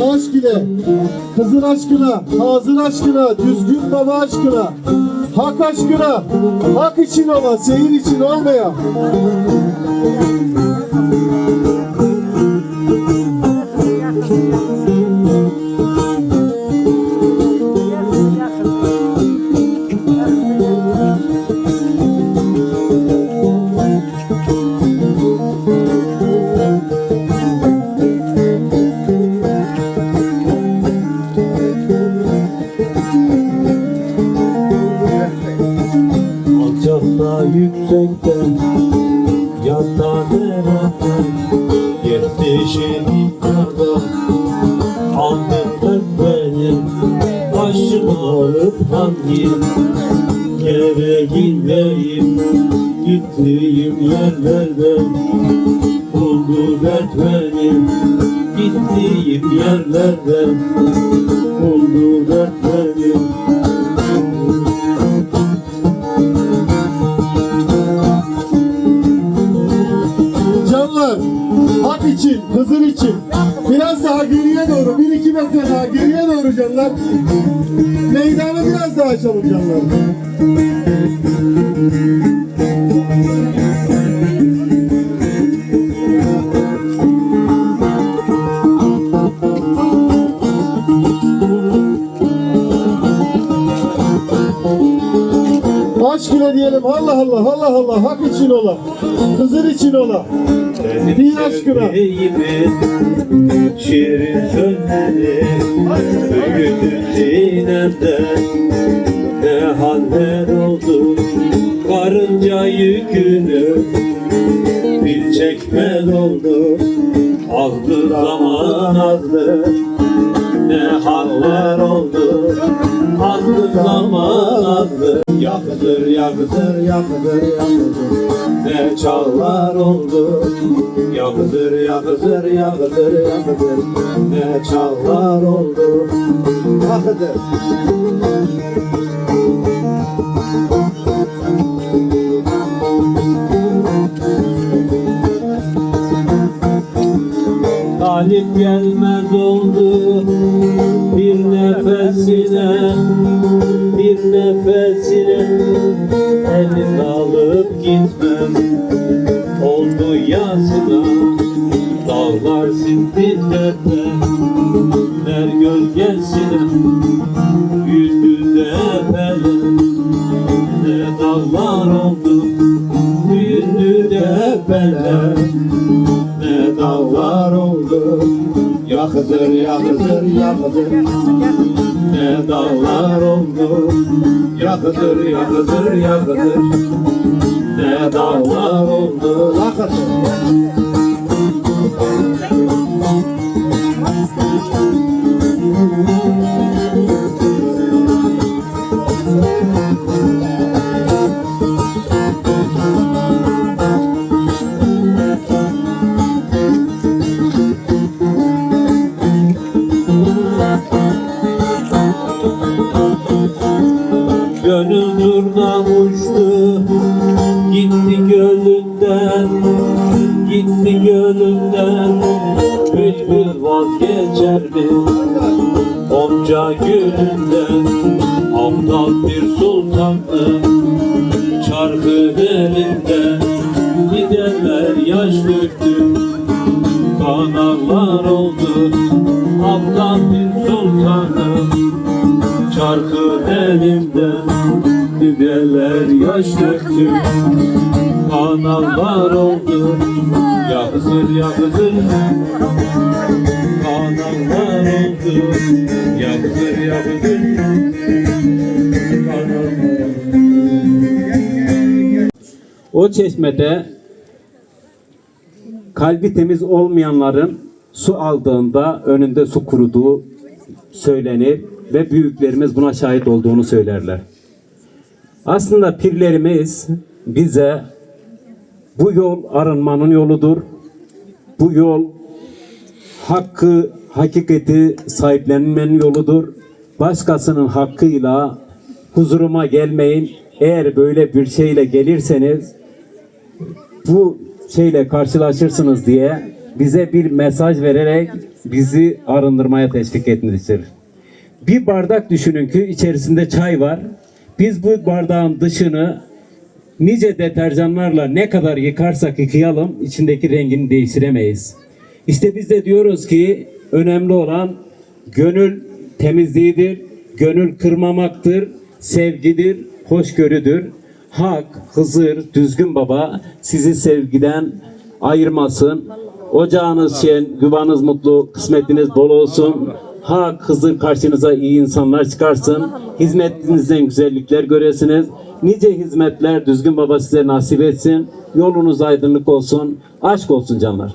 Aşk ile, kızın aşkına, hazır aşkına, düzgün baba aşkına, hak aşkına, hak için olan, seyir için olmayan. Yüksekten Yatta nereden Yetişin kadar Annem benim Başımı alıp hangi Yere gideyim Gittiğim yerlerden Buldu dert benim Gittiğim yerlerden Buldu dert benim kızın için. Biraz daha geriye doğru, bir iki metre daha geriye doğru canlar. Meydanı biraz daha açalım canlar. Aşk ile diyelim. Allah Allah Allah Allah. Hak için ola. Kızın için ola. Din aşkına. Şirin sözleri Ögüdü sinemde Ne haller oldu? Karınca yükünü Bir çekmez oldu. Azdı zaman azdı. Ne haller oldu? Azdı zaman azdı Yakızır yakızır yakızır yakızır ne çağlar oldu. Yakızır yakızır yakızır yakızır Ne çağlar oldu. Yakızır Talip gelmez oldu bir nefesine nefesine elini alıp gitmem. Oldu yasına dağlar sindirlerle mer gölgesine yüzü de efeler ne dağlar oldu yüzü de efeler ne dağlar oldu Yakızır yakızır yakızır Ne dağlar oldu Yakızır yakızır yakızır Ne dağlar oldu? Yakızır Gönül durna uçtu. Gitti gölünden Gitti gölünden Bülbül vazgeçer mi? Onca gülünden Aptal bir sultandı Çarkı elinde Gidenler yaş döktü Kanarlar oldu Aptal bir Çarkı elimden Dideler yaş döktü Kanallar oldu. Yakızır yakızır Kanallar oldu. Yakızır yakızır O çeşmede kalbi temiz olmayanların su aldığında önünde su kuruduğu söylenir ve büyüklerimiz buna şahit olduğunu söylerler. Aslında pirlerimiz bize bu yol arınmanın yoludur. Bu yol hakkı, hakikati sahiplenmenin yoludur. Başkasının hakkıyla huzuruma gelmeyin. Eğer böyle bir şeyle gelirseniz bu şeyle karşılaşırsınız diye bize bir mesaj vererek bizi arındırmaya teşvik etmiştir. Bir bardak düşünün ki içerisinde çay var. Biz bu bardağın dışını nice deterjanlarla ne kadar yıkarsak yıkayalım içindeki rengini değiştiremeyiz. İşte biz de diyoruz ki önemli olan gönül temizliğidir, gönül kırmamaktır, sevgidir, hoşgörüdür. Hak, Hızır, Düzgün Baba sizi sevgiden ayırmasın. Ocağınız şen, yuvanız mutlu, kısmetiniz bol olsun. Hak, Hızır karşınıza iyi insanlar çıkarsın. Hizmetinizden güzellikler göresiniz. Nice hizmetler Düzgün Baba size nasip etsin. Yolunuz aydınlık olsun. Aşk olsun canlar.